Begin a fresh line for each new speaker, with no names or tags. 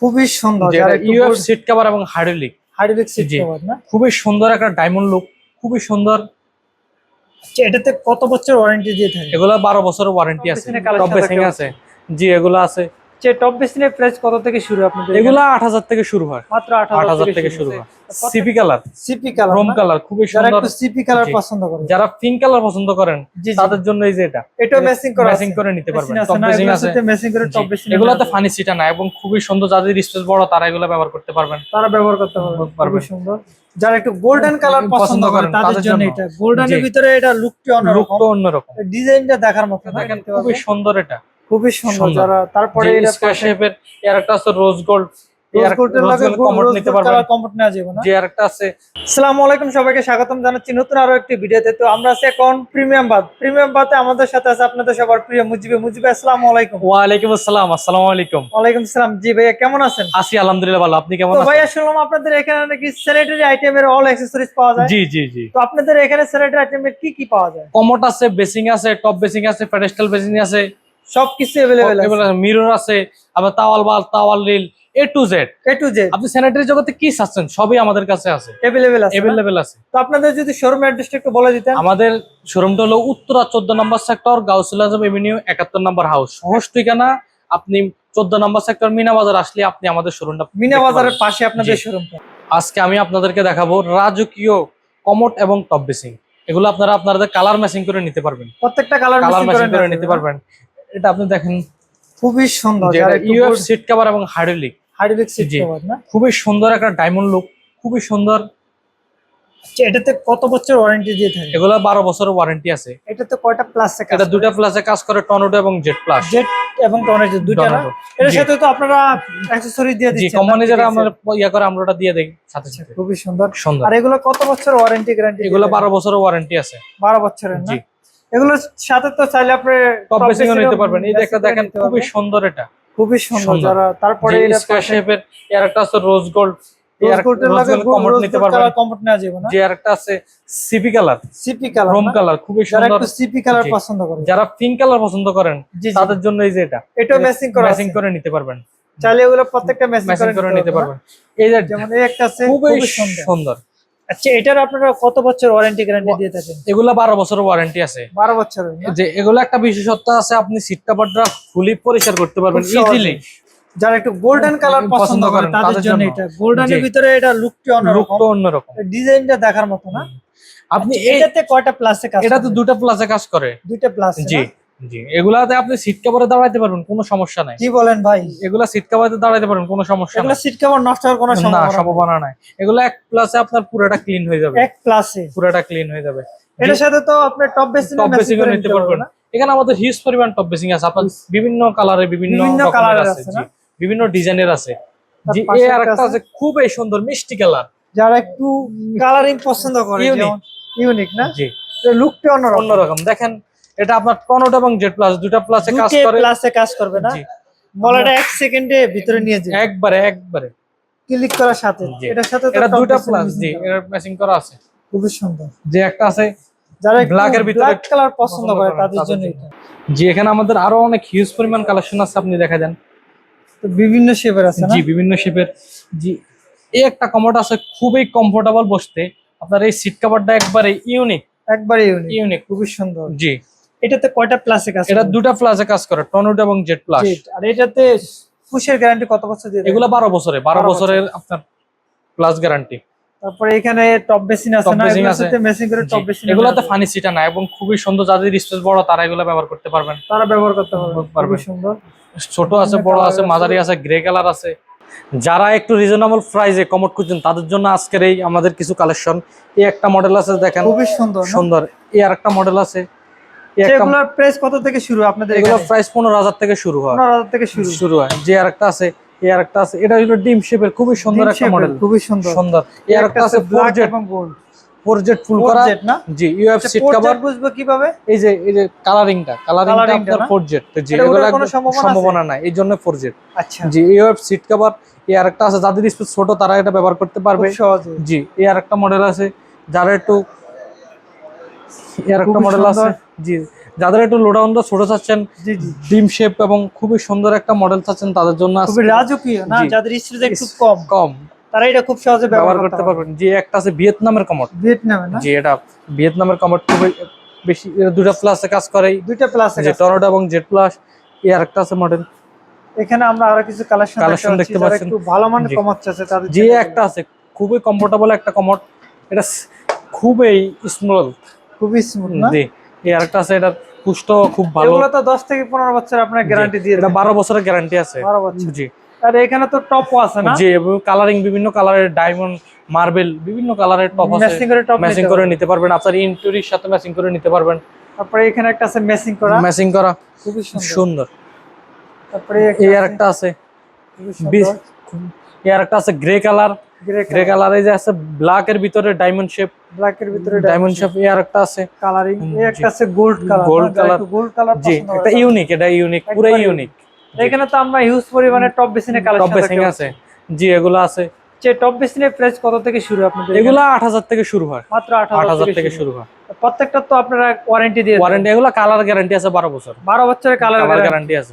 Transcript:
খুবই সুন্দর
যেটা ইউএফ সিট কভার এবং হাইড্রোলিক
হাইড্রোলিক সিট। কভার না?
খুবই সুন্দর একটা ডায়মন্ড লুক খুবই সুন্দর।
আচ্ছা, এটাতে কত বছর ওয়ারেন্টি দিয়ে থাকে?
এগুলো বারো বছরের ওয়ারেন্টি আছে। টপ বেসিং আছে। জি এগুলো আছে।
যে টপ বেসিনের প্রাইস কত থেকে শুরু আপনাদের
এগুলো আট হাজার থেকে শুরু হয়।
মাত্র আট
আট হাজার থেকে শুরু হয়। সিপি কালার
সিপি কালার
রোম কালার খুবই
যারা
সুন্দর।
একটু সিপি কালার পছন্দ করে
যারা পিঙ্ক কালার পছন্দ করেন তাদের জন্য এই যে এটা।
এটা ম্যাচিং করা
ম্যাচিং করে নিতে পারবেন। টপ
টপ
বেসিং আছে।
ম্যাচিং করে টপ বেসিন
এগুলোতে ফানি সিটা না এবং খুবই সুন্দর যাদের স্পেস বড় তারা এগুলো ব্যবহার করতে পারবেন।
তারা ব্যবহার করতে পারবে
পারবেন।
খুবই সুন্দর। যারা একটু গোল্ডেন কালার
পছন্দ
পছন্দ করে
করেন,
তাদের জন্য। এটা। গোল্ডেনের। ভিতরে এটা লুকটি
লুক
অন্যরকম।
তো অন্যরকম।
ডিজাইনটা দেখার মতো
দেখেন খুবই সুন্দর এটা।
খুবই সুন্দর। যারা তারপরে
যে
এটা
স্কয়ার শেপের এর একটা আছে রোজ গোল্ড
আমাদের সাথে আছে আপনাদের সবার প্রিয় মুজিবে। মুজিবে আসসালামু আলাইকুম।
ওয়ালাইকুম আসসালাম আসসালামু আলাইকুম।
ওয়ালাইকুম আসসালাম। জি ভাইয়া কেমন আছেন?
আছি আলহামদুলিল্লাহ ভালো। আপনি কেমন
ভাইয়া শুনলাম আপনাদের এখানে নাকি স্যানিটারি অল অ্যাক্সেসরিজ পাওয়া যায়।
জি জি জি।
তো আপনাদের এখানে স্যানিটারি কি কি পাওয়া যায়?
কমোট আছে বেসিং আছে টপ বেসিং আছে বেসিং আছে
সবকিছু अवेलेबल আছে
মিরর আছে আবার towel Bal towel rail A to Z
A to Z
আপনি স্যানিটারি জগতে কি চাচ্ছেন সবই আমাদের কাছে আছে
अवेलेबल আছে না?
এভেলেবেল আছে
তো আপনাদের যদি শোরুম অ্যাড্রেসটা একটু বলে দিতেন
আমাদের শোরুমটা হলো উত্তরা চোদ্দ নম্বর সেক্টর গাউসুল আজম এভিনিউ একাত্তর নম্বর হাউস সহজ ঠিকানা আপনি চোদ্দ নম্বর সেক্টর মিনা বাজার আসলে আপনি আমাদের শোরুমটা
মিনা
দেখতে
বাজারের
পারবেন।
পাশে আপনাদের
জি।
শোরুমটা
আজকে আমি আপনাদেরকে দেখাবো রাজকীয় কমোট এবং টপ বেসিং এগুলো আপনারা আপনাদের কালার ম্যাচিং করে নিতে পারবেন
প্রত্যেকটা কালার
কালার
মিক্সিং
ম্যাচিং
করে
করে নিতে পারবেন এটা আপনি দেখেন।
খুবই সুন্দর যারা
ইউএফ সিট কভার এবং হাইড্রোলিক
হাইড্রোলিক সিট কভার না?
খুবই সুন্দর একটা ডায়মন্ড লুক খুবই সুন্দর।
আচ্ছা, এটাতে কত বছর ওয়ারেন্টি দিয়ে থাকে?
এগুলো বারো বছরের ওয়ারেন্টি আছে।
এটাতে কয়টা প্লাস
এটা দুটা প্লাসে কাজ করে টর্নেডো এবং জেট প্লাস
জেট এবং টর্নেডো দুইটা না? এর সাথে তো আপনারা অ্যাকসেসরি দিয়ে দিচ্ছেন।
জি
কোম্পানি
যারা আমরা ইয়া করে আমরা ওটা দিয়ে দেই সাথে
আচ্ছা,
সাথে।
খুবই সুন্দর।
সুন্দর।
আর এগুলো কত বছর ওয়ারেন্টি গ্যারান্টি
এগুলো বারো বছরের ওয়ারেন্টি আছে।
বারো বছরের না? এগুলোর সাথে তো চাইলে আপনি
টপ বেসিং নিতে পারবেন। এই যে একটা দেখেন খুবই সুন্দর এটা।
খুবই সুন্দর। যারা তারপরে এটা
স্কয়ার শেপের এর একটা আছে রোজ গোল্ড
যারা
সুন্দর।
একটু সিপি কালার পছন্দ করে।
যারা পিঙ্ক কালার পছন্দ করেন তাদের জন্য এই যে এটা।
এটা ম্যাচিং করা
নিতে পারবেন।
চাইলে এগুলো প্রত্যেকটা ম্যাচিং করে
নিতে পারবেন। এই
যেমন এই একটা আছে
খুবই
সুন্দর। আচ্ছা এটার আপনারা কত বছর ওয়ারেন্টি গ্যারান্টি দিয়ে থাকেন?
এগুলা বারো বছরের ওয়ারেন্টি আছে।
বারো বছর
যে এগুলো একটা বিশেষত্ব আছে আপনি সিট কাভারটা ফুলি পরিষ্কার করতে পারবেন ইজিলি
যারা একটু গোল্ডেন কালার
পছন্দ
করে
করেন,
তাদের জন্য। এটা। গোল্ডেনের। ভিতরে এটা লুকটি
লুক
অন্যরকম।
অন্যরকম
ডিজাইনটা দেখার মতো না।
আপনি
আচ্ছা, এটাতে কয়টা প্লাসে কাজ
এটা তো? দুটা প্লাসে কাজ করে।
দুইটা প্লাস
জি। জি এগুলাতে আপনি সিট কাভারে দাঁড়াইতে পারবেন কোনো সমস্যা নাই।
কি বলেন ভাই?
এগুলা সিট কাভারে দাঁড়াইতে পারবেন কোনো সমস্যা
এগুলো সিট কভার নষ্ট হওয়ার কোনো
না
সম্ভাবনা।
সম্ভাবনা নাই। এগুলো এক প্লাসে আপনার পুরোটা ক্লিন হয়ে যাবে।
এক প্লাসে
পুরোটা ক্লিন হয়ে যাবে।
এটার সাথে তো আপনি টপ বেসিং
টপ বেসিং নিতে পারবেন। এখানে আমাদের হিউজ পরিমাণ টপ বেসিং আছে। আপনার বিভিন্ন কালারে বিভিন্ন
বিভিন্ন কালারের
আছে।
না?
বিভিন্ন ডিজাইনের আছে। জি
একটা
আরেকটা
আছে।
খুবই সুন্দর মিষ্টি কালার
যারা একটু কালারিং পছন্দ করে. যেমন ইউনিক না?
জি।
লুকটি অন্যরকম।
অন্যরকম। দেখেন এটা আপনার টর্নেডো এবং জেড প্লাস দুটা প্লাসে কাজ করে।
প্লাসে কাজ করবে না?
জি।
বলাটা এক সেকেন্ডে ভিতরে নিয়ে যাবে
একবারে একবারে।
ক্লিক করার সাথে। এটার সাথে
এটা দুটা প্লাস জি। এর ম্যাচিং করা আছে।
খুবই সুন্দর।
যে একটা আছে
যারা
Black এর ভিতরে
ব্ল্যাক কালার পছন্দ করে তাদের জন্য। এটা।
জি এখানে আমাদের আরও অনেক হিউজ পরিমাণ কালেকশন আছে আপনি দেখা দেন।
তো বিভিন্ন শেপের আছে না?
জি বিভিন্ন শেপের জি এই একটা কমোড আছে খুবই কমফোর্টেবল বসতে। আপনার এই সিট কভারটা একবারে ইউনিক
একবারে ইউনিক
ইউনিক
খুবই সুন্দর।
জি।
এটাতে কয়টা প্লাসে কাজ
এটা? দুটা প্লাসে কাজ করে টর্নেডো এবং জেড প্লাস
আর এটাতে পুশের গ্যারান্টি কত বছর দিয়ে?
এগুলো বারো বছরে বারো
12
বছরের আপনার প্লাস গ্যারান্টি
তারপরে এখানে টপ বেসিন আছে না? সাথে মেশিং করে টপ বেসিন
এগুলোতে ফানি সিটা না এবং খুবই সুন্দর যাদের স্পেস বড় তারা এগুলো ব্যবহার করতে পারবেন।
তারা ব্যবহার করতে পারবে।
পারবেন।
সুন্দর।
ছোট আছে বড় আছে
আছে।
মাঝারি আছে গ্রে কালার আছে। যারা একটু রিজনেবল প্রাইসে কমোড খুঁজছেন তাদের জন্য আজকের এই আমাদের কিছু কালেকশন এই একটা মডেল আছে দেখেন।
খুবই সুন্দর
সুন্দর। এই আরেকটা মডেল আছে।
সেগুলোর প্রাইস কত থেকে শুরু? আপনাদের
এগুলো প্রাইস পনেরো হাজার থেকে শুরু হয়।
পনেরো হাজার থেকে শুরু।
শুরু হয়। যে আর একটা আছে এই আর একটা আছে এটা হলো ডিম শেপের খুবই সুন্দর একটা মডেল
খুবই সুন্দর।
সুন্দর। এই আর একটা আছে ফোর জেড
এবং গোল্ড
ফোর ফুল করা।
না?
জি ইউএফ সিট কভার
বুঝব কীভাবে?
এই যে এই যে কালারিংটা কালারিংটা আপনার
না?
ফোর জেড জি এগুলো
কোনো সম্ভাবনা
নাই এই জন্য ফোর জেড
আচ্ছা।
জি ইউএফ সিট কভার এই আরেকটা আছে যাদের স্পেস ছোট তারা এটা ব্যবহার করতে পারবে।
সহজে।
জি এই আরেকটা মডেল আছে যারা একটু এই আরেকটা মডেল আছে। জি যাদের একটু লোডাউনটা ছোট চাচ্ছেন
জি জি।
ডিম শেপ এবং খুবই সুন্দর একটা মডেল চাচ্ছেন তাদের জন্য
খুবই রাজকীয় না?
জি।
যাদের স্ত্রীতে একটু কম।
কম।
তারা এটা খুব সহজে
ব্যবহার করতে পারবেন। যে একটা আছে ভিয়েতনামের কমট
ভিয়েতনামে না?
যে এটা ভিয়েতনামের কমট খুবই বেশি দুটা প্লাসে কাজ করে।
দুইটা প্লাস
যে টর্নেডো এবং জেড প্লাস এই আরেকটা আছে মডেল
এখানে আমরা আরও কিছু কালেকশন
Collection দেখতে পাচ্ছেন।
একটু ভালো মানের
জি।
কমাচ্ছে আছে তাদের
যে একটা আছে খুবই কমফোর্টেবল একটা কমট এটা খুবই স্মল
খুবই স্মুথ না?
জি। এই আরেকটা আছে এটা পুষ্ট খুব ভালো।
এগুলো তো 10 থেকে 15 বছর আপনার গ্যারান্টি দিয়ে
এটা
দেন
বারো বছরের গ্যারান্টি আছে।
12 বছর।
জি।
আর এখানে তো টপও আছে না?
জি এবং কালারিং বিভিন্ন কালারের ডায়মন্ড মার্বেল বিভিন্ন কালারের টপ আছে।
ম্যাচিং করে টপ
ম্যাচিং করে নিতে পারবেন। আপনার ইন্টুরির সাথে ম্যাচিং করে নিতে পারবেন।
তারপরে এখানে একটা আছে ম্যাচিং করা।
ম্যাচিং করা।
খুব সুন্দর। তারপরে
এই আরেকটা আছে। এই আরেকটা আছে গ্রে কালার
গ্রে
গ্রে কালারে যে আছে ব্ল্যাক এর ভিতরে ডায়মন্ড শেপ
ব্ল্যাক এর ভিতরে
ডায়মন্ড শেপ এই আরেকটা আছে।
কালারিং এই একটা আছে gold colour
Gold color।
Gold colour
জি এটা ইউনিক এটা ইউনিক
একবারে
ইউনিক
এখানে তো আমরা হিউজ পরিমাণে টপ বেসিনের
টপ
কালেকশন
বেসিং আছে। জি এগুলো আছে।
যে টপ বেসিনের প্রাইস কত থেকে শুরু আপনাদের
এগুলো আট হাজার থেকে শুরু হয়?
মাত্র
আট
8000
হাজার
থেকে
শুরু। হয়।
প্রত্যেকটা তো আপনারা ওয়ারেন্টি দিয়ে
ওয়ারেন্টি এগুলো কালার গ্যারান্টি আছে বারো বছর।
12 বছরের কালার
কালার গ্যারান্টি আছে।